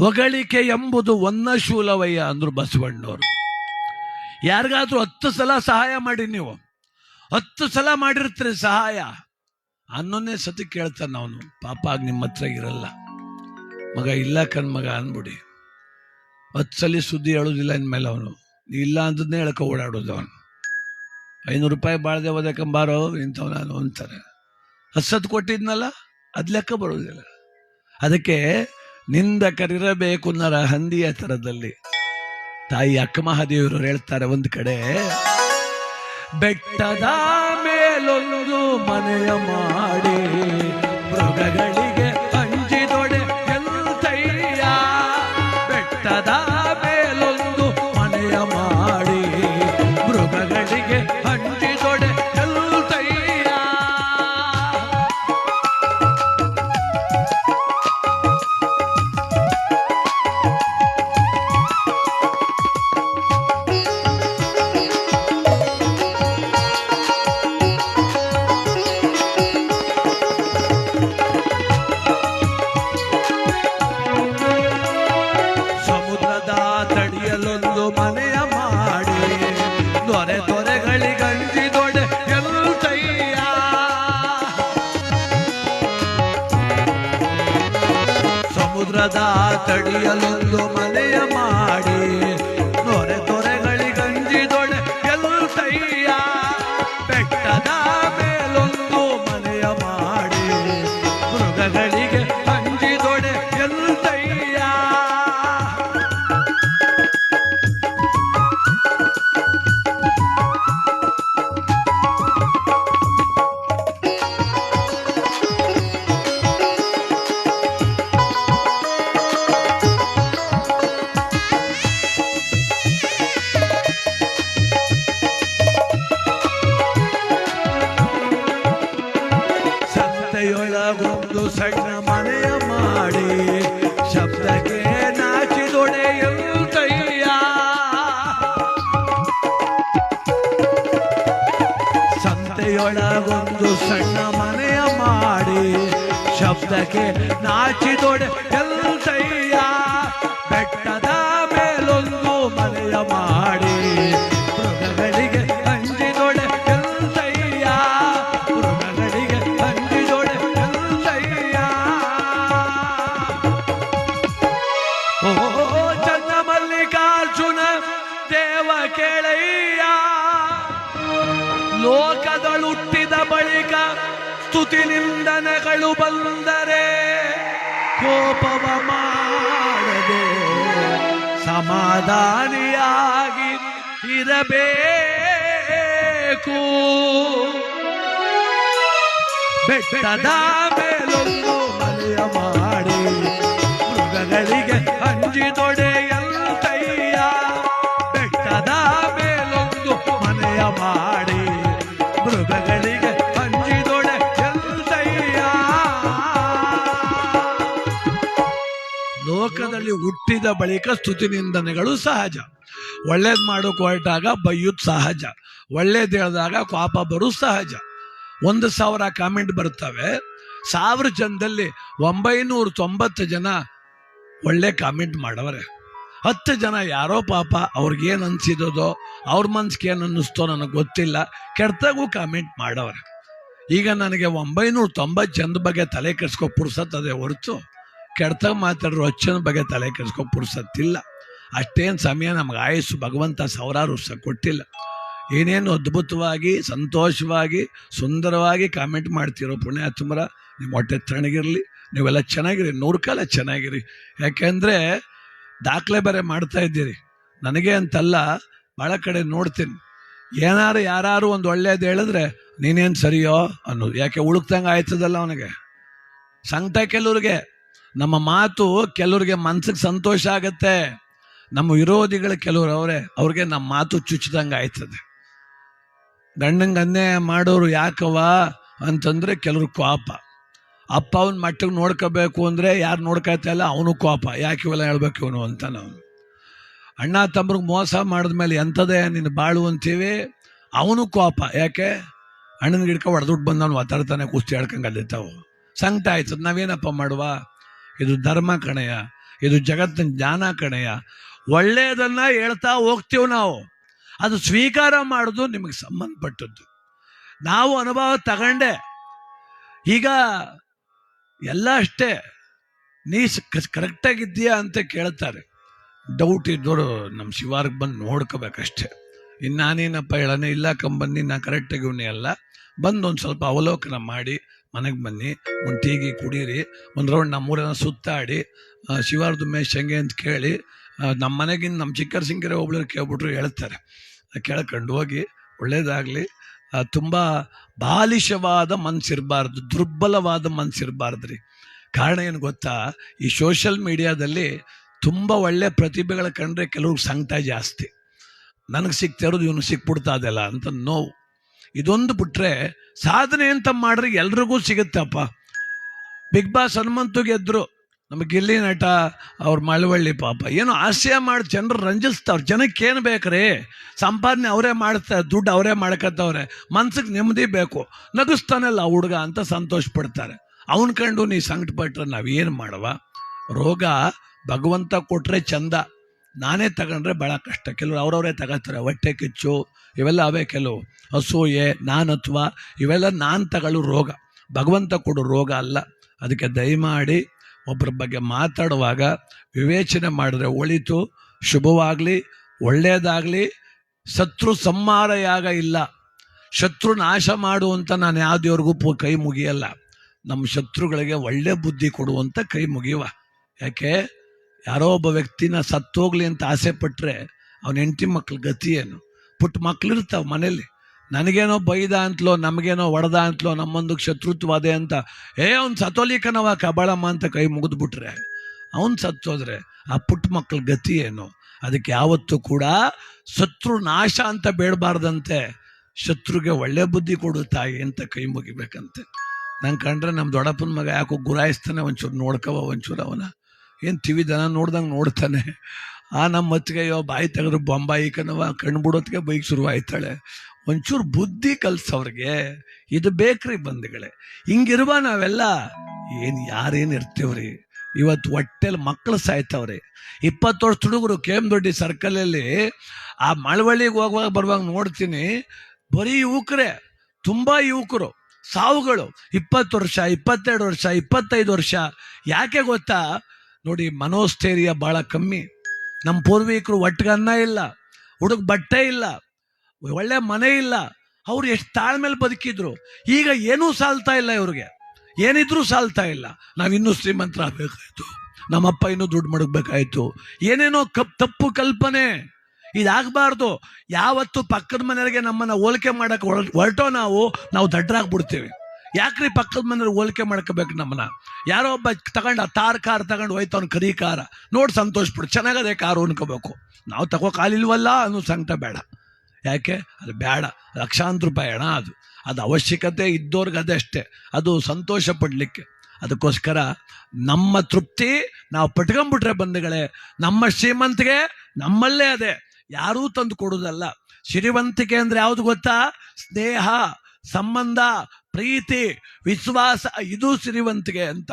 ಹೊಗಳಿಕೆ ಎಂಬುದು ಒನ್ನ ಶೂಲವಯ್ಯ ಅಂದ್ರು ಬಸವಣ್ಣವರು. ಯಾರಿಗಾದ್ರೂ ಹತ್ತು ಸಲ ಸಹಾಯ ಮಾಡಿ ನೀವು. ಹತ್ತು ಸಲ ಮಾಡಿರ್ತೀರಿ ಸಹಾಯ. ಅನ್ನೊಂದೇ ಸತಿ ಕೇಳ್ತಾನೆ ಅವನು. ಪಾಪ ಆಗ ನಿಮ್ಮ ಹತ್ರ ಇರಲ್ಲ. ಮಗ, ಇಲ್ಲ ಕಣ್ ಮಗ ಅನ್ಬಿಡಿ. ಹತ್ತು ಸಲ ಸುದ್ದಿ ಹೇಳೋದಿಲ್ಲ ಇನ್ಮೇಲೆ ಅವನು. ಇಲ್ಲ ಅಂದದ್ನೇ ಹೇಳಕ ಓಡಾಡೋದು ಅವನು. ಐನೂರು ರೂಪಾಯಿ ಬಾಳ್ದೆ ಓದಕ್ಕಂಬಾರೋ ಇಂಥವ್ ನಾನು ಅಂತಾರೆ. ಹಸತ್ ಕೊಟ್ಟಿದ್ನಲ್ಲ, ಅದ್ ಲೆಕ್ಕ ಬರೋದಿಲ್ಲ. ಅದಕ್ಕೆ ನಿಂದಕರಿರಬೇಕು ನರ ಹಂದಿಯ ತರದಲ್ಲಿ ತಾಯಿ ಅಕ್ಕ ಮಹಾದೇವರು ಹೇಳ್ತಾರೆ ಒಂದು ಕಡೆ, ಬೆಟ್ಟದ ಮೇಲೊಂದು ಮನೆಯ ಮಾಡಿ ಮೃಗಗಳಿಗೆ ಸಮುದ್ರದ ತಡಿಯಲೊಂದು ಸಂತೆಯೊಳಗೊಂದು ಸಣ್ಣ ಮನೆಯ ಮಾಡಿ ಶಬ್ದಕ್ಕೆ ಎಂತಯ್ಯ ಸ್ತುತಿ ನಿಂದನೆಗಳು ಬಂದರೆ ಕೋಪವ ಮಾಡದೆ ಸಮಾಧಾನಿಯಾಗಿ ಇರಬೇಕು. ಬೆಟ್ಟದ ಮೇಲೊಂದು ಮನೆಯ ಮಾಡಿ ಮೃಗಗಳಿಗೆ ಅಂಜಿದೊಡೆ ಎಂತಯ್ಯ ಹುಟ್ಟಿದ ಬಳಿಕ ಸ್ತುತಿ ನಿಂದನೆಗಳು ಸಹಜ. ಒಳ್ಳೇದ್ ಮಾಡೋಕೆ ಹೊರಟಾಗ ಬೈಯುದ್ ಸಹಜ. ಒಳ್ಳೇದ್ ಹೇಳಿದಾಗ ಕೋಪ ಬರೋದು ಸಹಜ. ಒಂದು ಸಾವಿರ ಕಾಮೆಂಟ್ ಬರ್ತವೆ. ಸಾವಿರ ಜನದಲ್ಲಿ ಒಂಬೈನೂರ ತೊಂಬತ್ತು ಜನ ಒಳ್ಳೆ ಕಾಮೆಂಟ್ ಮಾಡವ್ರೆ. ಹತ್ತು ಜನ ಯಾರೋ ಪಾಪ ಅವ್ರಿಗೇನು ಅನ್ಸಿದೋ ಅವ್ರ ಮನ್ಸಿಗೆ ಏನು ಅನ್ನಿಸ್ತೋ ನನಗೆ ಗೊತ್ತಿಲ್ಲ. ಕೆಡ್ತಾಗೂ ಕಾಮೆಂಟ್ ಮಾಡವ್ರೆ. ಈಗ ನನಗೆ ಒಂಬೈನೂರ ತೊಂಬತ್ತು ಜನದ ಬಗ್ಗೆ ತಲೆ ಕೆಡ್ಸ್ಕೊ ಪುರ್ಸತ್ತದೆ ಹೊರತು. ಕೆಡ್ತಾಗ ಮಾತಾಡೋ ಅಚ್ಚನ ಬಗ್ಗೆ ತಲೆ ಕೆಡ್ಸ್ಕೊ ಪುರ್ಸತ್ತಿಲ್ಲ. ಅಷ್ಟೇನು ಸಮಯ ನಮ್ಗೆ ಆಯಸ್ಸು ಭಗವಂತ ಸಾವಿರಾರು ವರ್ಷ ಕೊಟ್ಟಿಲ್ಲ. ಏನೇನು ಅದ್ಭುತವಾಗಿ, ಸಂತೋಷವಾಗಿ, ಸುಂದರವಾಗಿ ಕಾಮೆಂಟ್ ಮಾಡ್ತಿರೋ ಪುಣ್ಯಾತ್ಮರ ನಿಮ್ಮ ಹೊಟ್ಟೆ ತಣ್ಣಗಿರಲಿ, ನೀವೆಲ್ಲ ಚೆನ್ನಾಗಿರಿ ನೂರು ಕಾಲ ಚೆನ್ನಾಗಿರಿ. ಯಾಕೆಂದರೆ ದಾಖಲೆ ಬೇರೆ ಮಾಡ್ತಾ ಇದ್ದೀರಿ. ನನಗೆ ಅಂತಲ್ಲ ಭಾಳ ಕಡೆ ನೋಡ್ತೀನಿ. ಏನಾರು ಯಾರು ಒಂದು ಒಳ್ಳೇದು ಹೇಳಿದ್ರೆ, ನೀನೇನು ಸರಿಯೋ ಅನ್ನೋದು. ಯಾಕೆ, ಉಳುಕ್ದಂಗೆ ಆಯ್ತದಲ್ಲ ಅವನಿಗೆ. ಸಂಕಟ ಕೆಲವ್ರಿಗೆ. ನಮ್ಮ ಮಾತು ಕೆಲವ್ರಿಗೆ ಮನ್ಸಿಗೆ ಸಂತೋಷ ಆಗತ್ತೆ. ನಮ್ಮ ವಿರೋಧಿಗಳು ಕೆಲವ್ರು ಅವರೇ, ಅವ್ರಿಗೆ ನಮ್ಮ ಮಾತು ಚುಚ್ಚಿದಂಗೆ ಆಯ್ತದೆ. ಗಂಡಂಗೆ ಅನ್ಯಾಯ ಮಾಡೋರು ಯಾಕವ ಅಂತಂದ್ರೆ ಕೆಲವ್ರು ಕೋಪ. ಅಪ್ಪ ಅವನ ಮಟ್ಟಿಗೆ ನೋಡ್ಕೋಬೇಕು ಅಂದ್ರೆ ಯಾರು ನೋಡ್ಕೊತಾ ಇಲ್ಲ ಅವನು ಕೋಪ. ಯಾಕೆ ಇವೆಲ್ಲ ಹೇಳ್ಬೇಕು ಇವನು ಅಂತ ನಾವು. ಅಣ್ಣ ತಮ್ಮರಿಗೆ ಮೋಸ ಮಾಡಿದ್ಮೇಲೆ ಎಂಥದೇ ನೀನು ಬಾಳು ಅಂತೀವಿ, ಅವನು ಕೋಪ. ಯಾಕೆ? ಅಣ್ಣನ ಗಿಡ್ಕ ಹೊಡೆದುಟ್ಟು ಬಂದವನು ಒತ್ತಾಡ್ತಾನೆ ಕುಸ್ತಿ ಹೇಳ್ಕಂಗೆ ಅಲ್ಲಿದ್ದಾವು ಸಂಕಟ ಆಯ್ತದ, ನಾವೇನಪ್ಪ ಮಾಡುವ? ಇದು ಧರ್ಮ ಕಣೆಯ, ಇದು ಜಗತ್ತಿನ ಜ್ಞಾನ ಕಣೆಯ. ಒಳ್ಳೆಯದನ್ನ ಹೇಳ್ತಾ ಹೋಗ್ತೀವಿ ನಾವು. ಅದು ಸ್ವೀಕಾರ ಮಾಡೋದು ನಿಮಗೆ ಸಂಬಂಧಪಟ್ಟದ್ದು. ನಾವು ಅನುಭವ ತಗೊಂಡೆ. ಈಗ ಎಲ್ಲ ಅಷ್ಟೇ. ನೀ ಕರೆಕ್ಟಾಗಿದ್ದೀಯಾ ಅಂತ ಕೇಳ್ತಾರೆ. ಡೌಟ್ ಇದ್ದವರು ನಮ್ಮ ಶಿವಾರ್ಗೆ ಬಂದು ನೋಡ್ಕೋಬೇಕಷ್ಟೆ. ಇನ್ನು ನಾನೇನಪ್ಪ ಹೇಳನೆ ಇಲ್ಲ, ಕಂಬನ್ನಿ, ನಾ ಕರೆಕ್ಟಾಗಿ ಇವನೇ ಅಲ್ಲ. ಬಂದು ಒಂದು ಸ್ವಲ್ಪ ಅವಲೋಕನ ಮಾಡಿ ಮನೆಗೆ ಬನ್ನಿ ಒಂದು ಟೀಗಿ ಕುಡೀರಿ ಒಂದು ರೌಂಡ್ ನಮ್ಮೂರನ್ನ ಸುತ್ತಾಡಿ ಆ, ಶಿವಾರ್ದು ಮೇಶ್ ಹೆಂಗೆ ಅಂತ ಕೇಳಿ ನಮ್ಮ ಮನೆಗಿಂದ ನಮ್ಮ ಚಿಕ್ಕರ್ ಸಿಂಗರೆ ಒಬ್ಳು ಕೇಳ್ಬಿಟ್ರು ಹೇಳ್ತಾರೆ. ಕೇಳ್ಕೊಂಡು ಹೋಗಿ ಒಳ್ಳೇದಾಗಲಿ. ತುಂಬ ಬಾಲಿಶವಾದ ಮನ್ಸಿರಬಾರ್ದು ದುರ್ಬಲವಾದ ಮನಸ್ಸಿರಬಾರ್ದು ರೀ ಕಾರಣ ಏನು ಗೊತ್ತಾ? ಈ ಸೋಷಲ್ ಮೀಡಿಯಾದಲ್ಲಿ ತುಂಬ ಒಳ್ಳೆ ಪ್ರತಿಭೆಗಳ ಕಂಡ್ರೆ ಕೆಲವ್ರಿಗೆ ಸಂಕಟ ಜಾಸ್ತಿ. ನನಗೆ ಸಿಗ್ತಾ ಇರೋದು ಇವನು ಸಿಕ್ಬಿಡ್ತಾ ಅದೆಲ್ಲ ಅಂತ ನೋವು. ಇದೊಂದು ಬಿಟ್ರೆ ಸಾಧನೆ ಅಂತ ಮಾಡ್ರೆ ಎಲ್ರಿಗೂ ಸಿಗುತ್ತಪ್ಪ. ಬಿಗ್ ಬಾಸ್ ಹನುಮಂತು ಗೆದ್ರು. ನಮ್ಮ ಗಿಲ್ಲಿ ನಟ ಅವ್ರ ಮಳವಳ್ಳಿ ಪಾಪ. ಏನು ಆಸೆ ಮಾಡಿ ಜನರು ರಂಜಿಸ್ತಾವ್ರು. ಜನಕ್ಕೆ ಏನು ಬೇಕ್ರಿ? ಸಂಪಾದನೆ ಅವರೇ ಮಾಡ್ತಾರೆ ದುಡ್ಡು ಅವರೇ ಮಾಡ್ಕತ್ತವ್ರೆ. ಮನ್ಸಿಗೆ ನೆಮ್ಮದಿ ಬೇಕು. ನಗಿಸ್ತಾನಲ್ಲ ಹುಡುಗ ಅಂತ ಸಂತೋಷ ಪಡ್ತಾರೆ. ಅವನ್ ಕಂಡು ನೀ ಸಂಕಟ ಪಟ್ರೆ ನಾವೇನು ಮಾಡವ? ರೋಗ ಭಗವಂತ ಕೊಟ್ರೆ ಚಂದ. ನಾನೇ ತಗೊಂಡ್ರೆ ಭಾಳ ಕಷ್ಟ. ಕೆಲವರು ಅವ್ರವರೇ ತಗೋತಾರೆ ಹೊಟ್ಟೆ ಕಿಚ್ಚು, ಇವೆಲ್ಲ ಅವೇ ಕೆಲವು. ಅಸೂಯೆ ನಾನತ್ವ, ಇವೆಲ್ಲ ನಾನು ತಗೊಳ್ಳೋ ರೋಗ. ಭಗವಂತ ಕೊಡೋ ರೋಗ ಅಲ್ಲ. ಅದಕ್ಕೆ ದಯಮಾಡಿ ಒಬ್ಬರ ಬಗ್ಗೆ ಮಾತಾಡುವಾಗ ವಿವೇಚನೆ ಮಾಡಿದ್ರೆ ಒಳಿತು, ಶುಭವಾಗಲಿ ಒಳ್ಳೆಯದಾಗಲಿ ಶತ್ರು ಸಂಹಾರ ಯಾಗ ಇಲ್ಲ. ಶತ್ರು ನಾಶ ಮಾಡು ಅಂತ ನಾನು ಯಾವುದೇವ್ರಿಗೂ ಕೈ ಮುಗಿಯಲ್ಲ. ನಮ್ಮ ಶತ್ರುಗಳಿಗೆ ಒಳ್ಳೆ ಬುದ್ಧಿ ಕೊಡುವಂಥ ಕೈ ಮುಗಿಯುವ. ಯಾಕೆ? ಯಾರೋ ಒಬ್ಬ ವ್ಯಕ್ತಿನ ಸತ್ತೋಗ್ಲಿ ಅಂತ ಆಸೆ ಪಟ್ಟರೆ ಅವನ ಹೆಂಡತಿ ಮಕ್ಳ ಗತಿ ಏನು? ಪುಟ್ಟ ಮಕ್ಳಿರ್ತಾವ ಮನೇಲಿ. ನನಗೇನೋ ಬೈದ ಅಂತಲೋ, ನಮಗೇನೋ ಒಡೆದ ಅಂತಲೋ, ನಮ್ಮೊಂದು ಶತ್ರುತ್ವ ಅದೇ ಅಂತ, ಏ, ಅವ್ನು ಸತೋಲಿಕನವ ಕಬಾಳಮ್ಮ ಅಂತ ಕೈ ಮುಗಿದ್ಬಿಟ್ರೆ, ಅವನು ಸತ್ತೋದ್ರೆ ಆ ಪುಟ್ಟ ಮಕ್ಳ ಗತಿ ಏನು? ಅದಕ್ಕೆ ಯಾವತ್ತೂ ಕೂಡ ಶತ್ರು ನಾಶ ಅಂತ ಬೇಡಬಾರ್ದಂತೆ, ಶತ್ರುಗೆ ಒಳ್ಳೆ ಬುದ್ಧಿ ಕೊಡು ತಾಯಿ ಅಂತ ಕೈ ಮುಗಿಬೇಕಂತೆ. ನಂಗೆ ಕಂಡ್ರೆ ನಮ್ಮ ದೊಡ್ಡಪ್ಪನ ಮಗ ಯಾಕೋ ಗುರಾಯಿಸ್ತಾನೆ ಒಂಚೂರು ನೋಡ್ಕವ ಒಂಚೂರು ಅವನ. ಏನು ಟಿವಿ ದನ ನೋಡ್ದಂಗೆ ನೋಡ್ತಾನೆ. ಆ ನಮ್ಮ ಅತ್ತಿಗೆಯೋ ಅಯ್ಯೋ, ಬಾಯಿ ತೆಗೆದ್ರು ಬೊಂಬಾಯಿ ಕಣವ ಕಣ್ಣು ಬಿಡೋತ್ತಿಗೆ ಬೈಕ್ ಶುರು ಆಯ್ತಾಳೆ. ಒಂಚೂರು ಬುದ್ಧಿ ಕಲ್ಸವ್ರಿಗೆ, ಇದು ಬೇಕ್ರಿ ಬಂಧುಗಳೇ. ಹಿಂಗಿರುವ ನಾವೆಲ್ಲ ಏನು ಯಾರೇನು ಇರ್ತೀವ್ರಿ? ಇವತ್ತು ಹೊಟ್ಟೆಲಿ ಮಕ್ಕಳು ಸಾಯ್ತಾವ್ರಿ. ಇಪ್ಪತ್ತು ವರ್ಷ ಹುಡುಗರು ಕೆ ಎಂ ದೊಡ್ಡಿ ಸರ್ಕಲಲ್ಲಿ ಆ ಮಳವಳ್ಳಿಗೆ ಹೋಗುವಾಗ ಬರುವಾಗ ನೋಡ್ತೀನಿ, ಬರೀ ಯುವಕರೇ, ತುಂಬಾ ಯುವಕರು, ಸಾವುಗಳು. ಇಪ್ಪತ್ತು ವರ್ಷ, ಇಪ್ಪತ್ತೆರಡು ವರ್ಷ, ಇಪ್ಪತ್ತೈದು ವರ್ಷ, ಯಾಕೆ ಗೊತ್ತಾ? ನೋಡಿ, ಮನೋಸ್ಥೈರ್ಯ ಬಹಳ ಕಮ್ಮಿ. ನಮ್ಮ ಪೂರ್ವಿಕರು ಒಟ್ಟಿಗನ್ನ ಇಲ್ಲ, ಹುಡುಗ ಬಟ್ಟೆ ಇಲ್ಲ, ಒಳ್ಳೆ ಮನೆ ಇಲ್ಲ. ಅವ್ರು ಎಷ್ಟು ತಾಳ್ಮೇಲೆ ಬದುಕಿದ್ರು. ಈಗ ಏನೂ ಸಾಲ್ತಾ ಇಲ್ಲ ಇವ್ರಿಗೆ. ಏನಿದ್ರೂ ಸಾಲ್ತಾ ಇಲ್ಲ. ನಾವಿನ್ನೂ ಶ್ರೀಮಂತರಾಗಬೇಕಾಯ್ತು ನಮ್ಮಪ್ಪ ಇನ್ನೂ ದುಡ್ಡು ಮಡಗಬೇಕಾಯ್ತು. ಏನೇನೋ ಕಪ್, ತಪ್ಪು ಕಲ್ಪನೆ. ಇದಾಗಬಾರ್ದು. ಯಾವತ್ತು ಪಕ್ಕದ ಮನೆಯವರಿಗೆ ನಮ್ಮನ್ನ ಹೋಲಿಕೆ ಮಾಡೋಕೆ ಹೊರ- ಹೊರಟೋ ನಾವು ನಾವು ದಡ್ಡರಾಗ್ಬಿಡ್ತೀವಿ ಯಾಕ್ರಿ ಪಕ್ಕದ ಮನೆಯವ್ರು ಹೋಲಿಕೆ ಮಾಡ್ಕೋಬೇಕು ನಮ್ಮನ್ನ? ಯಾರೋ ಒಬ್ಬ ತಗೊಂಡ ತಾರ್ ಕಾರ್ ತಗೊಂಡು ಹೋಯ್ತವ್ನು ಕರಿ ಕಾರ. ನೋಡಿ ಸಂತೋಷ ಪಡು, ಚೆನ್ನಾಗದೆ ಕಾರು ಅನ್ಕೋಬೇಕು ನಾವು ತಗೋ ಕಾಲಿಲ್ವಲ್ಲ ಅನ್ನೋ ಸಂಕಟ ಬೇಡ. ಯಾಕೆ? ಅದು ಬೇಡ. ಲಕ್ಷಾಂತರ ರೂಪಾಯಿ ಹಣ ಅದು. ಅದು ಅವಶ್ಯಕತೆ ಇದ್ದವ್ರಿಗೆ ಅಷ್ಟೇ ಅದು ಸಂತೋಷ ಪಡಲಿಕ್ಕೆ. ಅದಕ್ಕೋಸ್ಕರ ನಮ್ಮ ತೃಪ್ತಿ ನಾವು ಪಟ್ಕೊಂಬಿಟ್ರೆ ಬಂಧುಗಳೇ, ನಮ್ಮ ಶ್ರೀಮಂತಿಗೆ ನಮ್ಮಲ್ಲೇ ಅದೇ. ಯಾರೂ ತಂದು ಕೊಡೋದಲ್ಲ ಶ್ರೀಮಂತಿಕೆ ಅಂದರೆ ಯಾವುದು ಗೊತ್ತಾ? ಸ್ನೇಹ, ಸಂಬಂಧ ಪ್ರೀತಿ, ವಿಶ್ವಾಸ ಇದು ಸಿರಿವಂತಿಗೆ ಅಂತ.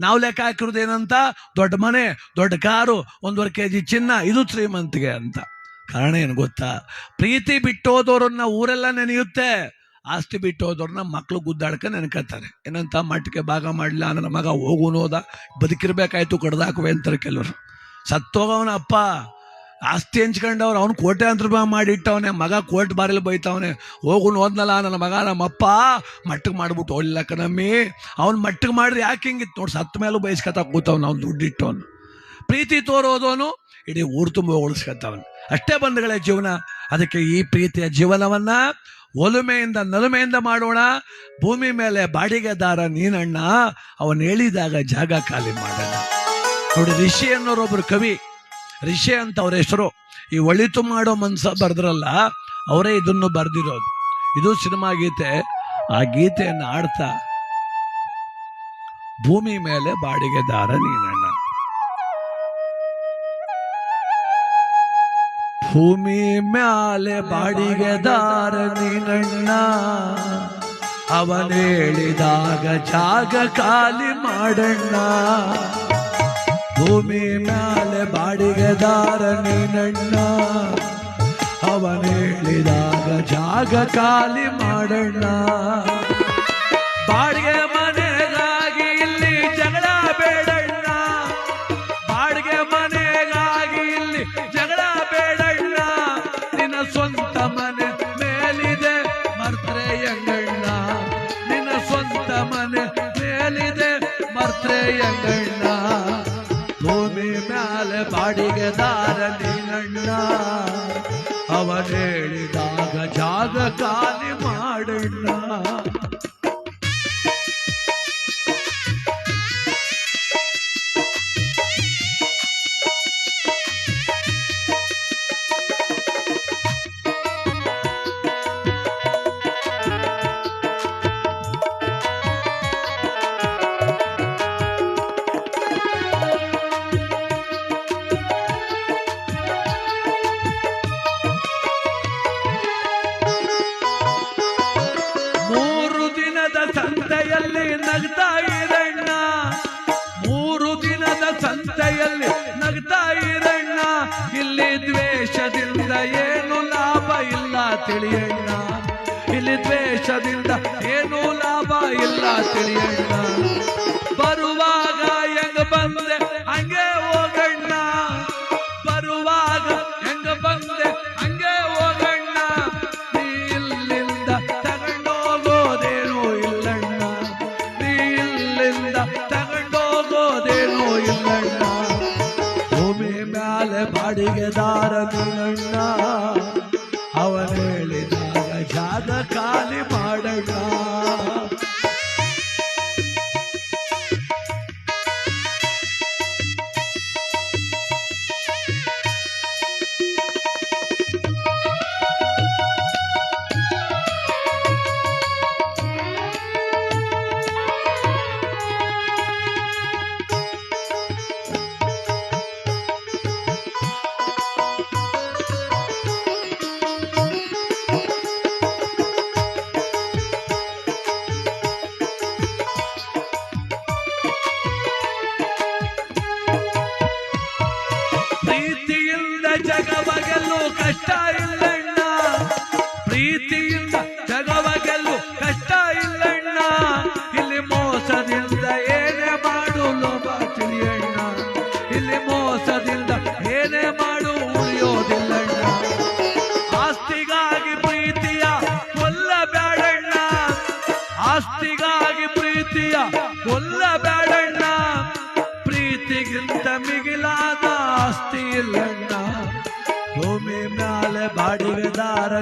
ನಾವು ಲೆಕ್ಕ ಹಾಕಿರೋದು ಏನಂತ? ದೊಡ್ಡ ಮನೆ, ದೊಡ್ಡ ಕಾರು, ಒಂದೂವರೆ ಕೆ ಜಿ ಚಿನ್ನ, ಇದು ಶ್ರೀಮಂತಿಗೆ ಅಂತ. ಕಾರಣ ಏನು ಗೊತ್ತಾ? ಪ್ರೀತಿ ಬಿಟ್ಟೋದವ್ರನ್ನ ಊರೆಲ್ಲ ನೆನೆಯುತ್ತೆ. ಆಸ್ತಿ ಬಿಟ್ಟು ಹೋದವ್ರನ್ನ ಮಕ್ಕಳು ಗುದ್ದಾಡ್ಕ ನೆನಕತ್ತಾರೆ. ಏನಂತ? ಮಟ್ಟಿಗೆ ಭಾಗ ಮಾಡಲಿಲ್ಲ ನನ್ನ ಮಗ ಹೋಗುನೋದ ಬದುಕಿರ್ಬೇಕಾಯ್ತು, ಕಡ್ದಾಕುವೆ ಅಂತಾರೆ ಕೆಲವರು. ಸತ್ತೋಗವನ ಅಪ್ಪ. ಆಸ್ತಿ ಹಂಚ್ಕೊಂಡವ್ರು, ಅವ್ನು ಕೋಟೆ ಅಂತ ರೂಪಾಯಿ ಮಾಡಿಟ್ಟವನೆ ಮಗ ಕೋಟ್ ಬಾರಿಲಿ ಬೈತವನೆ. ಹೋಗುನು ಹೋದ್ನಲ್ಲ, ನನ್ನ ಮಗ, ನಮ್ಮಪ್ಪ ಮಟ್ಟಕ್ಕೆ ಮಾಡ್ಬಿಟ್ಟು ಹೋಗ್ಲಿಲ್ಲ ಕಣಮ್ಮಿ. ಅವ್ನು ಮಟ್ಟಕ್ಕೆ ಮಾಡಿದ್ರೆ ಯಾಕೆ ಹಿಂಗಿತ್ತು? ನೋಡಿ ಸತ್ತ ಮೇಲೂ ಬಯಸ್ಕೊತಾ ಕೂತವ್ನು, ಅವ್ನು ದುಡ್ಡಿಟ್ಟವನು ಪ್ರೀತಿ ತೋರೋದವನು ಇಡೀ ಊರು ತುಂಬ ಉಳಿಸ್ಕೊತಾವನು. ಅಷ್ಟೇ ಬಂಧುಗಳೇ ಜೀವನ. ಅದಕ್ಕೆ ಈ ಪ್ರೀತಿಯ ಜೀವನವನ್ನ ಒಲುಮೆಯಿಂದ ನಲುಮೆಯಿಂದ ಮಾಡೋಣ. ಭೂಮಿ ಮೇಲೆ ಬಾಡಿಗೆದಾರ ನೀನಣ್ಣ. ಅವನು ಹೇಳಿದಾಗ ಜಾಗ ಖಾಲಿ ಮಾಡೋಣ. ನೋಡಿ ರಿಷಿ ಅನ್ನೋರೊಬ್ಬರು ಕವಿ ರಿಷಿ ಅಂತ ಅವ್ರ ಹೆಸರು. ಈ ಒಳಿತು ಮಾಡೋ ಮನ್ಸ ಬರ್ದ್ರಲ್ಲ, ಅವರೇ ಇದನ್ನು ಬರ್ದಿರೋದು. ಇದು ಸಿನಿಮಾ ಗೀತೆ. ಆ ಗೀತೆಯನ್ನು ಆಡ್ತಾ ಭೂಮಿ ಮೇಲೆ ಬಾಡಿಗೆದಾರ ನೀನಣ್ಣ. ಭೂಮಿ ಮ್ಯಾಲೆ ಬಾಡಿಗೆದಾರ ನೀನಣ್ಣ. ಅವನೇಳಿದಾಗ ಜಾಗ ಖಾಲಿ ಮಾಡಣ್ಣ. ಭೂಮಿ ಮ್ಯಾಲೆ ಬಾಡಿಗೆದಾರ ನೀನಣ್ಣ ಅವನ ಜಾಗ ಖಾಲಿ ಮಾಡಣ್ಣ ಬಾಡಿಗೆ ಬಾಡಿಗೆದಾರ ನೀನಣ್ಣ ಅವನ ಹೇಳಿದಾಗ ಜಾಗ ಖಾಲಿ ನಗ್ತಾ ಮೂರು ದಿನದ ಸಂತೆಯಲ್ಲಿ ನಗ್ತಾ ಇರಣ್ಣ ಇಲ್ಲಿ ದ್ವೇಷದಿಂದ ಏನು ಲಾಭ ಇಲ್ಲ ತಿಳಿಯಣ್ಣ. ಇಲ್ಲಿ ದ್ವೇಷದಿಂದ ಏನು ಲಾಭ ಇಲ್ಲ ತಿಳಿಯಣ್ಣ. ಬಾಡಿಗೆದಾರ ಆಸ್ತಿಗಾಗಿ ಪ್ರೀತಿಯ ಕೊಲ್ಲಬೇಡಣ್ಣ. ಪ್ರೀತಿಗಿಂತ ಮಿಗಿಲಾದ ಆಸ್ತಿ ಇಲ್ಲಣ್ಣ. ಭೂಮಿ ಮ್ಯಾಲೆ ಬಾಡಿಗೆದಾರ